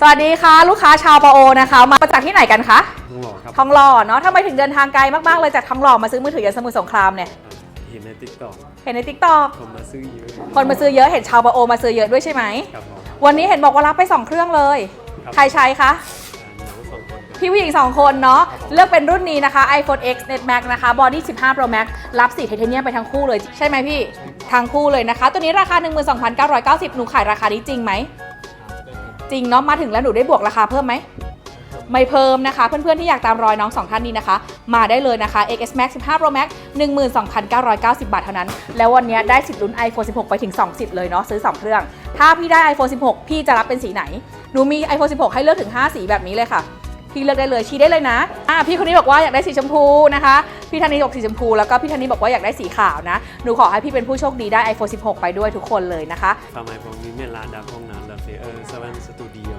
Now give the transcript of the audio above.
สวัสดีค่ะ ลูกค้าชาวปะโอนะคะ มาจากที่ไหนกันคะทองหล่อครับทองหล่อเนาะทำไมถึงเดินทางไกลมากๆเลยจากทองหล่อมาซื้อมือถือยันสมุทรสงครามเนี่ยเห็นในติ๊กต็อกเห็นในทิกตอกผมมาซื้อเยอะคนมาซื้อเยอะเห็นชาวปะโอมาซื้อเยอะด้วยใช่ไหมครับผมวันนี้เห็นบอกว่ารับไป 2 เครื่องเลยครับใครใช้คะอ่าน้องสองคนครับพี่ผู้หญิง 2 คนเนาะเลือกเป็นรุ่นนี้นะคะ iPhone X Net Max นะคะ Body 15 Pro Max รับสีไทเทเนียมไปทั้งคู่เลย ใช่ไหมพี่ ทั้งคู่เลยนะคะ ตัวนี้ราคา 12,990 หนูขายราคานี้จริงไหม จริงเนาะมาถึงแล้วหนูได้บวกราคาเพิ่มไหมไม่เพิ่มนะคะ เพื่อนๆ ที่อยากตามรอยน้องสองท่านนี้นะคะ มาได้เลยนะคะ XS Max 15 Pro Max 12,990 บาทเท่านั้น แล้ววันนี้ได้สิทธิ์ลุ้น iPhone 16 ไปถึง 2 สิทธิ์เลยเนาะซื้อ 2 เครื่อง ถ้าพี่ได้ iPhone 16 พี่จะรับเป็นสีไหน หนูมี iPhone 16 ให้เลือกถึง 5 สีแบบนี้เลยค่ะ พี่เลือกได้เลยชี้ได้เลยนะอ่าพี่คนนี้บอกว่าอยากได้สีชมพูนะคะ พี่ทันิบอกสีชมพูแล้วก็พี่ทันิบอกว่าอยากได้สีขาวนะหนูขอให้พี่เป็นผู้โชคดีได้ iPhone 16 ไปด้วยทุกคนเลยนะคะ ทำไมผมมีเมลาดับห้องน้ำแล้วเฟเออร์เซเว่นสตูดิโอ